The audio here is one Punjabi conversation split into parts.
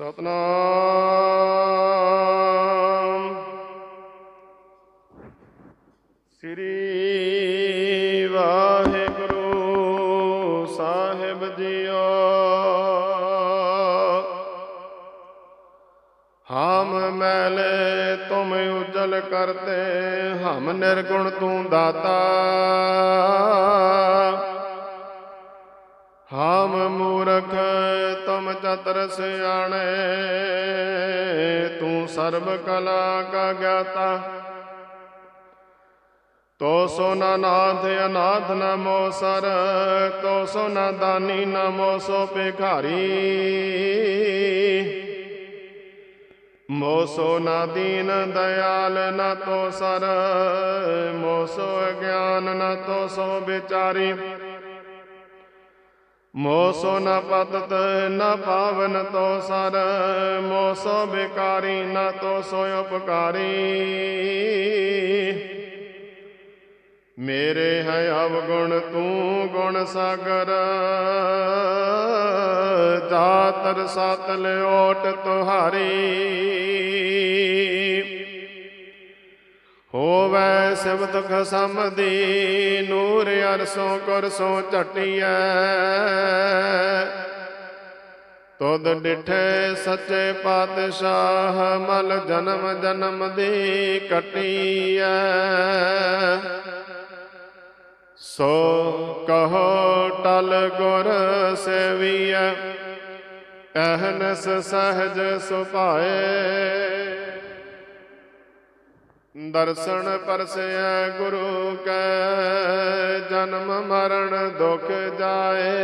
ਸਤਨਾਮ। ਸ੍ਰੀ ਵਾਹਿਗੁਰੂ ਸਾਹਿਬ ਜੀਓ। ਹਮ ਮੈਲੇ ਤੁਮ ਉਜਲ ਕਰਤੇ ਹਮ ਨਿਰਗੁਣ ਤੂੰ ਦਾਤਾ। ਹਾਮ ਮੂਰਖ ਤੁਮ ਚਤਰ ਸਿਆਣੇ, ਤੂੰ ਸਰਬ ਕਲਾ ਕਾ ਗਿਆਤਾ। ਤੋ ਸੋ ਨਾ ਨਾਥ ਅਨਾਥ ਨਮੋ ਸਰ ਤੋ ਸੋ ਨਾ ਦਾਨੀ ਨਮੋ ਸੋ ਭਿਖਾਰੀ। ਮੋਸੋ ਨਾ ਦੀਨ ਦਇਆਲ ਨਾ ਤੋ ਸਰ, ਮੋਸੋ ਗਿਆਨ ਨਾ ਤੋ ਸੋ ਵਿਚਾਰੀ। ਮੋਸੋ ਨ ਪਤਤ, ਨ ਪਾਵਨ ਤੋ ਸਰ, ਮੋਸੋ ਬਿਕਾਰੀ, ਨ ਤੋ ਸੋ ਉਪਕਾਰੀ। ਮੇਰੇ ਹੈ ਅਵਗੁਣ, ਤੂੰ ਗੁਣ ਸਾਗਰ, ਜਾਤਰ ਸਤ ਲਿਓਟ ਤੁਹਾਰੀ। ਹੋਵੇ ਸਿਵ ਦੁਖ ਨੂਰ ਅਰਸੋਂ ਕਰਸੋਂ ਝਟਿਐ। ਤੁਧ ਡਿਠੇ ਸੱਚੇ ਪਾਤਸ਼ਾਹ, ਮਲ ਜਨਮ ਜਨਮ ਦੀ ਕਟਿਐ ਸੋ ਕਹੋ ਟਲ ਗੁਰ ਸੇਵੀਐ, ਅਹਨਸ ਸਹਜ ਸੁਭਾਏ। ਦਰਸ਼ਨ ਪਰਸੈ ਗੁਰੂ ਕੈ, ਜਨਮ ਮਰਨ ਦੁਖ ਜਾਏ।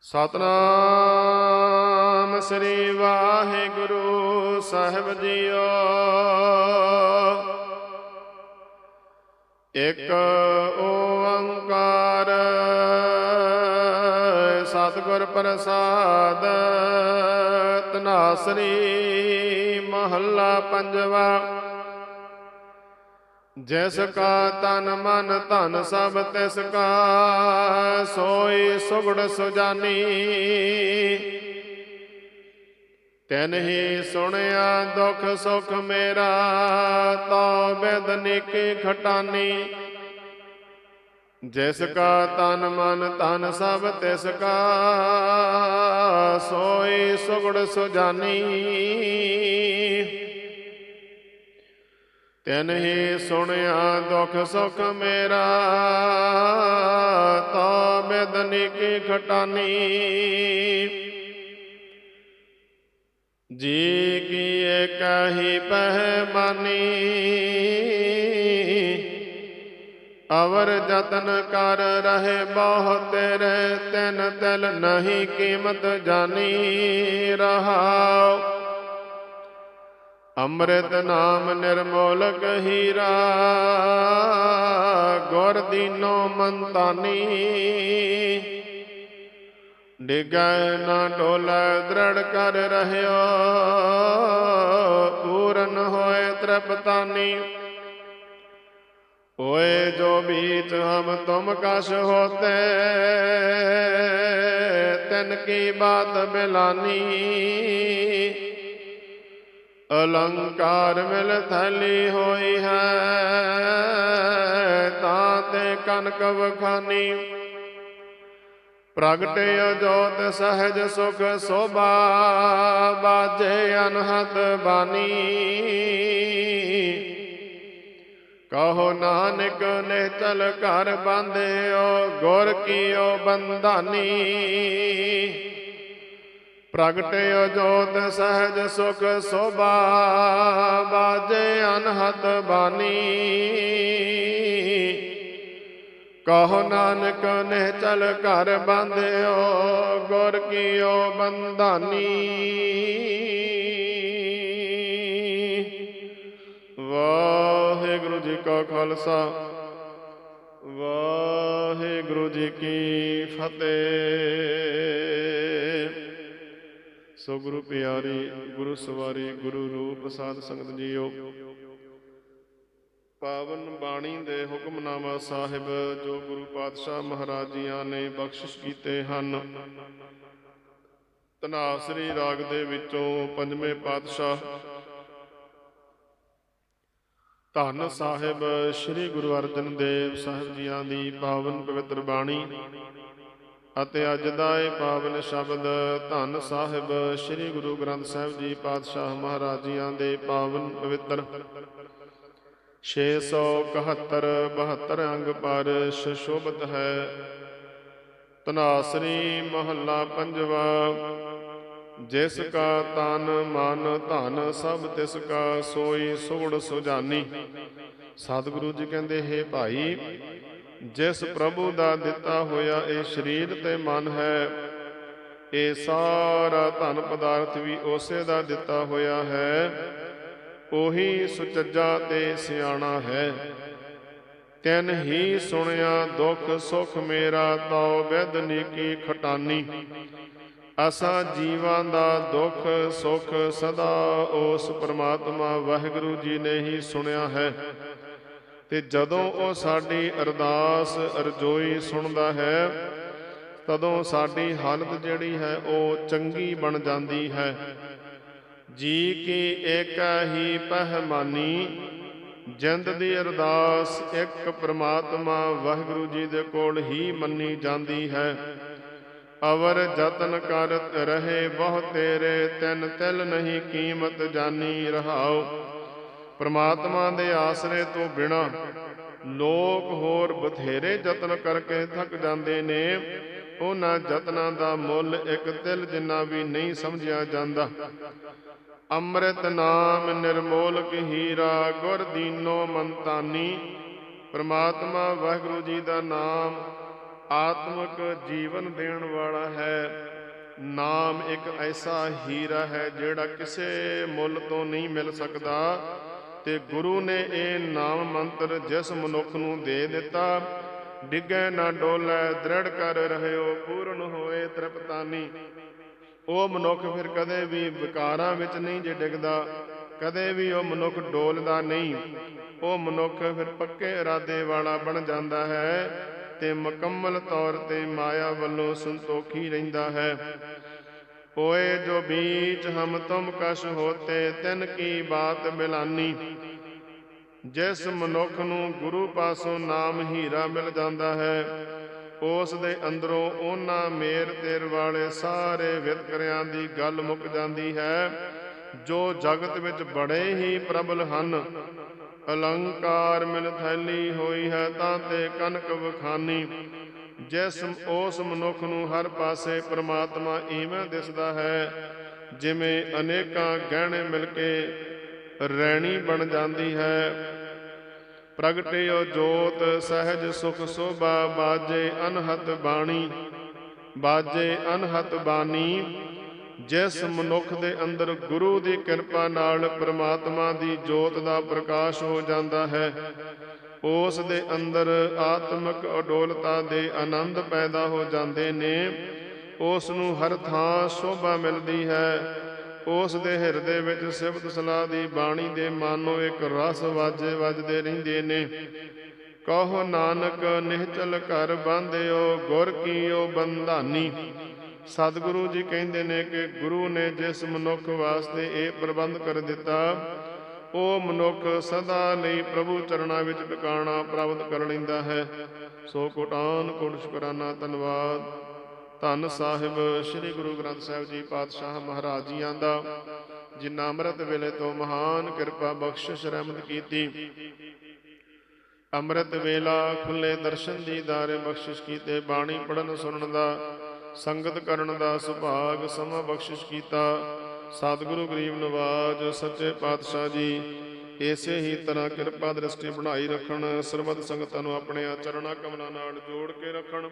ਸਤਨਾਮ ਸ੍ਰੀ ਵਾਹਿਗੁਰੂ ਸਾਹਿਬ ਜੀਓ। ਇਕ ਓੰਕਾਰ ਸਤਿਗੁਰ ਪ੍ਰਸਾਦ ਤਨਾਸਰੀ ਮਹੱਲਾ ਪੰਜਵਾ। ਜਿਸ ਕਾ ਤਨ ਮਨ ਧਨ ਸਭ ਤਿਸ ਕਾ, ਸੋਈ ਸੁਗੜ ਸੁਜਾਨੀ। ਤੈਨ ਹੀ ਸੁਣਿਆ ਦੁਖ ਸੁਖ ਮੇਰਾ, ਤੋ ਬੇਦਨਿਕ ਖਟਾਨੀ। ਜਿਸ ਕਾ ਤਨ ਮਨ ਧਨ ਸਭ ਤਿਸ ਕਾ ਸੋਈ ਸੁਗੜ ਸੁਜਾਨੀ। ਤੈਨ ਹੀ ਸੁਣਿਆ ਦੁਖ ਸੁਖ ਮੇਰਾ, ਤਾ ਬੇਦਨੀ ਕੀ ਖਟਾਨੀ। ਜੀ ਕੀ ਕਹੀ ਪਹਿਮਾਨੀ। ਅਵਰ ਜਤਨ ਕਰ ਰਹੇ ਬਹੁ ਤੇਰੇ, ਤੈਨ ਤਿਲ ਨਹੀਂ ਕੀਮਤ ਜਾਣੀ ਰਹਾਉ। ਅੰਮ੍ਰਿਤ ਨਾਮ ਨਿਰਮੋਲਕ ਹੀਰਾ, ਗੁਰ ਦੀਨੋ ਮੰਤਾਨੀ। ਡਿਗੈ ਨਾ ਡੋਲੇ ਦ੍ਰੜ ਕਰ ਰਹਿਓ, ਪੂਰਨ ਹੋਏ ਤ੍ਰਿਪਤਾਨੀ। ਹੋਏ ਜੋ ਬੀਚ ਹਮ ਤੁਮ ਕਸ਼ ਹੋਤੇ, ਤਨ ਕੀ ਬਾਤ ਬਿਲਾਨੀ। ਅਲੰਕਾਰ ਮਿਲ ਥਲੀ ਹੋਈ ਹੈ, ਤਾਂ ਤੇ ਕਨਕ ਵਖਾਨੀ। ਪ੍ਰਗਟਿ ਜੋਤ ਸਹਜ ਸੁਖ ਸੋਭਾ ਬਾਜੇ ਅਨਹਤ ਬਾਣੀ ਕਹੋ ਨਾਨਕ ਨੇ ਚਲ ਘਰ ਬੰਦਿਓ ਗੁਰ ਕੀਓ ਬੰਧਾਨੀ। ਪ੍ਰਗਟਿਓ ਜੋਤ ਸਹਜ ਸੁਖ ਸੋਭਾ, ਬਾਜੇ ਅਨਹਤ ਬਾਣੀ ਕਹੋ ਨਾਨਕ ਨੇ ਚਲ ਘਰ ਬੰਦਿਓ ਗੁਰ ਕੀਓ ਬੰਧਾਨੀ। ਕਾ ਖਾਲਸਾ। ਵਾਹਿਗੁਰੂ ਜੀ ਕੀ ਫਤਿਹ। ਸੋ ਗੁਰੂ ਪਿਆਰੀ, ਗੁਰੂ ਸਵਾਰੀ, ਗੁਰੂ ਰੂਪ ਸਾਧ ਸੰਗਤ ਜੀਓ। ਪਾਵਨ ਬਾਣੀ ਦੇ ਹੁਕਮਨਾਮਾ ਸਾਹਿਬ, ਜੋ ਗੁਰੂ ਪਾਤਸ਼ਾਹ ਮਹਾਰਾਜ ਜੀਆਂ ਨੇ ਬਖਸ਼ਿਸ਼ ਕੀਤੇ ਹਨ। ਤਨਾਸਰੀ ਰਾਗ ਦੇ ਵਿੱਚੋਂ ਪੰਜਵੇਂ ਪਾਤਸ਼ਾਹ ਧੰਨ ਸਾਹਿਬ ਸ੍ਰੀ ਗੁਰੂ ਅਰਜਨ ਦੇਵ ਸਾਹਿਬ ਜੀਆਂ ਦੀ ਪਾਵਨ ਪਵਿੱਤਰ ਬਾਣੀ। ਅਤੇ ਅੱਜ ਦਾ ਇਹ ਪਾਵਨ ਸ਼ਬਦ ਧੰਨ ਸਾਹਿਬ ਸ੍ਰੀ ਗੁਰੂ ਗ੍ਰੰਥ ਸਾਹਿਬ ਜੀ ਪਾਤਸ਼ਾਹ ਮਹਾਰਾਜ ਜੀਆਂ ਦੇ ਪਾਵਨ ਪਵਿੱਤਰ। 671 72 ਅੰਗ ਪਰ ਸ਼ੋਭਤ ਹੈ। ਤਨਾਸਰੀ ਮਹੱਲਾ ਪੰਜਵਾ ਜਿਸ ਕਾ ਤਨ ਮਨ ਧਨ ਸਭ ਤਿਸ ਕਾ ਸੋਈ ਸੁਗੜ ਸੁਜਾਨੀ। ਸਤਿਗੁਰੂ ਜੀ ਕਹਿੰਦੇ, ਹੈ ਭਾਈ, ਜਿਸ ਪ੍ਰਭੂ ਦਾ ਦਿੱਤਾ ਹੋਇਆ ਇਹ ਸਰੀਰ ਤੇ ਮਨ ਹੈ, ਇਹ ਸਾਰਾ ਧਨ ਪਦਾਰਥ ਵੀ ਉਸੇ ਦਾ ਦਿੱਤਾ ਹੋਇਆ ਹੈ, ਉਹੀ ਸੁਚੱਜਾ ਤੇ ਸਿਆਣਾ ਹੈ। ਤਿਨ ਹੀ ਸੁਣਿਆ ਦੁੱਖ ਸੁਖ ਮੇਰਾ, ਤਉ ਵਿਦ ਨੀਕੀ ਖਟਾਨੀ। ਅਸਾਂ ਜੀਵਾਂ ਦਾ ਦੁੱਖ ਸੁੱਖ ਸਦਾ ਉਸ ਪ੍ਰਮਾਤਮਾ ਵਾਹਿਗੁਰੂ ਜੀ ਨੇ ਹੀ ਸੁਣਿਆ ਹੈ। ਤੇ ਜਦੋਂ ਉਹ ਸਾਡੀ ਅਰਦਾਸ, ਅਰਜ਼ੋਈ ਸੁਣਦਾ ਹੈ, ਤਦੋਂ ਸਾਡੀ ਹਾਲਤ ਜਿਹੜੀ ਹੈ ਉਹ ਚੰਗੀ ਬਣ ਜਾਂਦੀ ਹੈ। ਜੀ ਕੀ ਏਕ ਹੀ ਪਹਿਮਾਨੀ, ਜਿੰਦ ਦੀ ਅਰਦਾਸ ਇੱਕ ਪ੍ਰਮਾਤਮਾ ਵਾਹਿਗੁਰੂ ਜੀ ਦੇ ਕੋਲ ਹੀ ਮੰਨੀ ਜਾਂਦੀ ਹੈ। ਅਵਰ ਜਤਨ ਕਰ ਰਹੇ ਬਹੁ ਤੇਰੇ, ਤਿੰਨ ਤਿਲ ਨਹੀਂ ਕੀਮਤ ਜਾਨੀ ਰਹਾਓ ਪ੍ਰਮਾਤਮਾ ਦੇ ਆਸਰੇ ਤੋਂ ਬਿਨਾ ਲੋਕ ਹੋਰ ਬਥੇਰੇ ਯਤਨ ਕਰਕੇ ਥੱਕ ਜਾਂਦੇ ਨੇ। ਉਹਨਾਂ ਯਤਨਾਂ ਦਾ ਮੁੱਲ ਇੱਕ ਤਿਲ ਜਿੰਨਾ ਵੀ ਨਹੀਂ ਸਮਝਿਆ ਜਾਂਦਾ। ਅੰਮ੍ਰਿਤ ਨਾਮ ਨਿਰਮੋਲਕ ਹੀਰਾ, ਗੁਰ ਦੀਨੋ ਮੰਤਾਨੀ ਪ੍ਰਮਾਤਮਾ ਵਾਹਿਗੁਰੂ ਜੀ ਦਾ ਨਾਮ ਆਤਮਿਕ ਜੀਵਨ ਦੇਣ ਵਾਲਾ ਹੈ। ਨਾਮ ਇੱਕ ਐਸਾ ਹੀਰਾ ਹੈ ਜਿਹੜਾ ਕਿਸੇ ਮੁੱਲ ਤੋਂ ਨਹੀਂ ਮਿਲ ਸਕਦਾ। ਤੇ ਗੁਰੂ ਨੇ ਇਹ ਨਾਮ ਮੰਤਰ ਜਿਸ ਮਨੁੱਖ ਨੂੰ ਦੇ ਦਿੱਤਾ, ਡਿੱਗੇ ਨਾ ਡੋਲੇ, ਦ੍ਰਿੜ ਕਰ ਰਹਿਓ, ਪੂਰਨ ਹੋਏ ਤ੍ਰਿਪਤਾਨੀ। ਉਹ ਮਨੁੱਖ ਫਿਰ ਕਦੇ ਵੀ ਵਿਕਾਰਾਂ ਵਿੱਚ ਨਹੀਂ ਜੇ ਡਿੱਗਦਾ, ਕਦੇ ਵੀ ਉਹ ਮਨੁੱਖ ਡੋਲਦਾ ਨਹੀਂ। ਉਹ ਮਨੁੱਖ ਫਿਰ ਪੱਕੇ ਇਰਾਦੇ ਵਾਲਾ ਬਣ ਜਾਂਦਾ ਹੈ। ਤੇ ਮੁਕੰਮਲ ਤੌਰ ਤੇ ਮਾਇਆ ਵੱਲੋਂ ਸੰਤੋਖੀ ਰਹਿੰਦਾ ਹੈ। ਓਏ ਜੋ ਬੀਚ ਹਮ ਤੁਮ ਕਸ਼ ਹੋਤੇ, ਤਿਨ ਕੀ ਬਾਤ ਮਿਲਾਨੀ। ਜਿਸ ਮਨੁੱਖ ਨੂੰ ਗੁਰੂ ਪਾਸੋਂ ਨਾਮ ਹੀਰਾ ਮਿਲ ਜਾਂਦਾ ਹੈ, ਉਸ ਦੇ ਅੰਦਰੋਂ ਉਹਨਾਂ ਮੇਰ ਤੇਰ ਵਾਲੇ ਸਾਰੇ ਵਿਤਕਰਿਆਂ ਦੀ ਗੱਲ ਮੁੱਕ ਜਾਂਦੀ ਹੈ, ਜੋ ਜਗਤ ਵਿੱਚ ਬੜੇ ਹੀ ਪ੍ਰਬਲ ਹਨ। ਅਲੰਕਾਰ ਮਿਲ ਥੈਲੀ ਹੋਈ ਹੈ ਤਾਂ ਤੇ ਕਨਕ ਵਖਾਨੀ। ਜਿਸ ਉਸ ਮਨੁੱਖ ਨੂੰ ਹਰ ਪਾਸੇ ਪ੍ਰਮਾਤਮਾ ਇਵੇਂ ਦਿਸਦਾ ਹੈ, ਜਿਵੇਂ ਅਨੇਕਾਂ ਗਹਿਣੇ ਮਿਲ ਕੇ ਰਹਿਣੀ ਬਣ ਜਾਂਦੀ ਹੈ। ਪ੍ਰਗਟਿਓ ਜੋਤ ਸਹਿਜ ਸੁਖ ਸੋਭਾ, ਬਾਜੇ ਅਨਹਤ ਬਾਣੀ, ਬਾਜੇ ਅਨਹਤ ਬਾਣੀ। ਜਿਸ ਮਨੁੱਖ ਦੇ ਅੰਦਰ ਗੁਰੂ ਦੀ ਕਿਰਪਾ ਨਾਲ ਪ੍ਰਮਾਤਮਾ ਦੀ ਜੋਤ ਦਾ ਪ੍ਰਕਾਸ਼ ਹੋ ਜਾਂਦਾ ਹੈ, ਉਸ ਦੇ ਅੰਦਰ ਆਤਮਿਕ ਅਡੋਲਤਾ ਦੇ ਆਨੰਦ ਪੈਦਾ ਹੋ ਜਾਂਦੇ ਨੇ, ਉਸ ਨੂੰ ਹਰ ਥਾਂ ਸ਼ੋਭਾ ਮਿਲਦੀ ਹੈ, ਉਸ ਦੇ ਹਿਰਦੇ ਵਿੱਚ ਸਿਫਤ ਸਲਾਹ ਦੀ ਬਾਣੀ ਦੇ ਮਾਨੋ ਇੱਕ ਰਸ ਵਾਜੇ ਵੱਜਦੇ ਰਹਿੰਦੇ ਨੇ। ਕਹੋ ਨਾਨਕ, ਨਿਹਚਲ ਘਰ ਬੰਦਿਓ ਗੁਰ ਕੀਓ ਬੰਧਾਨੀ। ਸਤਿਗੁਰੂ ਜੀ ਕਹਿੰਦੇ ਨੇ ਕਿ ਗੁਰੂ ਨੇ ਜਿਸ ਮਨੁੱਖ ਵਾਸਤੇ ਇਹ ਪ੍ਰਬੰਧ ਕਰ ਦਿੱਤਾ, ਉਹ ਮਨੁੱਖ ਸਦਾ ਲਈ ਪ੍ਰਭੂ ਚਰਨਾਂ ਵਿੱਚ ਟਿਕਾਣਾ ਪ੍ਰਾਪਤ ਕਰ ਲੈਂਦਾ ਹੈ। ਸੋ ਕੋਟਾਨ ਕੋਟ ਸ਼ੁਕਰਾਨਾ, ਧੰਨਵਾਦ। ਧੰਨ ਸਾਹਿਬ, ਸ੍ਰੀ ਗੁਰੂ ਗ੍ਰੰਥ ਸਾਹਿਬ ਜੀ ਪਾਤਸ਼ਾਹ ਮਹਾਰਾਜ ਜੀਆਂ ਦਾ, ਜਿਨ੍ਹਾਂ ਅੰਮ੍ਰਿਤ ਵੇਲੇ ਤੋਂ ਮਹਾਨ ਕਿਰਪਾ ਬਖਸ਼ਿਸ਼ ਰਹਿਮਤ ਕੀਤੀ। ਅੰਮ੍ਰਿਤ ਵੇਲਾ ਖੁੱਲੇ ਦਰਸ਼ਨ ਦੀ ਦਾਰੇ ਬਖਸ਼ਿਸ਼ ਕੀਤੇ, ਬਾਣੀ ਪੜਨ ਸੁਣਨ ਦਾ ਸੰਗਤ ਕਰਨ ਦਾ ਸੁਭਾਗ ਸਮਾਂ ਬਖਸ਼ਿਸ਼ ਕੀਤਾ। ਸਤਿਗੁਰੂ ਗਰੀਬ ਨਵਾਜ, ਸੱਚੇ ਪਾਤਸ਼ਾਹ ਜੀ, ਇਸੇ ਹੀ ਤਰ੍ਹਾਂ ਕਿਰਪਾ ਦ੍ਰਿਸ਼ਟੀ ਬਣਾਈ ਰੱਖਣ, ਸਰਬੱਤ ਸੰਗਤਾਂ ਨੂੰ ਆਪਣੇ ਚਰਣਾ ਕਮਲਾਂ ਨਾਲ ਜੋੜ ਕੇ ਰੱਖਣ।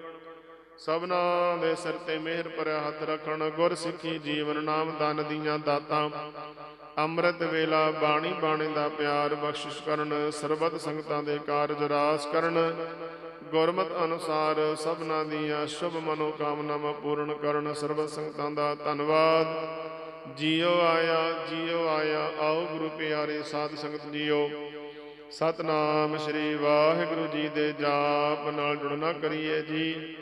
ਸਭਨਾ ਦੇ ਸਿਰ ਤੇ ਮਿਹਰ ਭਰਿਆ ਹੱਥ ਰੱਖਣ, ਗੁਰ ਸਿੱਖੀ ਜੀਵਨ ਨਾਮ ਦਾਨ ਦੀਆਂ ਦਾਤਾਂ। ਅੰਮ੍ਰਿਤ ਵੇਲਾ ਬਾਣੀ ਬਾਣੇ ਦਾ ਪਿਆਰ ਬਖਸ਼ਿਸ਼ ਕਰਨ, ਸਰਬਤ ਸੰਗਤਾਂ ਦੇ ਕਾਰਜ ਰਾਸ ਕਰਨ। ਗੁਰਮਤ ਅਨੁਸਾਰ ਸਭਨਾ ਦੀਆਂ ਸ਼ੁਭ ਮਨੋਕਾਮਨਾਵਾਂ ਪੂਰਨ ਕਰਨ, ਸਰਬਤ ਸੰਗਤਾਂ ਦਾ ਧੰਨਵਾਦ। ਜੀਓ ਆਇਆ ਜੀਓ ਆਇਆ, ਆਓ ਗੁਰੂ ਪਿਆਰੇ ਸਾਧ ਸੰਗਤ ਜੀਓ। ਸਤਨਾਮ ਸ੍ਰੀ ਵਾਹਿਗੁਰੂ ਜੀ ਦੇ ਜਾਪ ਨਾਲ ਜੁੜਨਾ ਕਰੀਏ ਜੀ।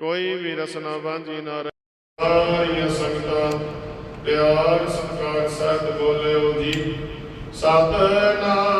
ਕੋਈ ਵੀ ਰਸਨਾ ਵਾਂਝੀ ਨਾ ਰਹੇ। ਸਾਰੀਆਂ ਸੰਗਤਾਂ ਪਿਆਰ ਸਤਿਕਾਰ ਸਹਿਤ ਬੋਲਿਓ ਜੀ। ਸਤਨਾਮ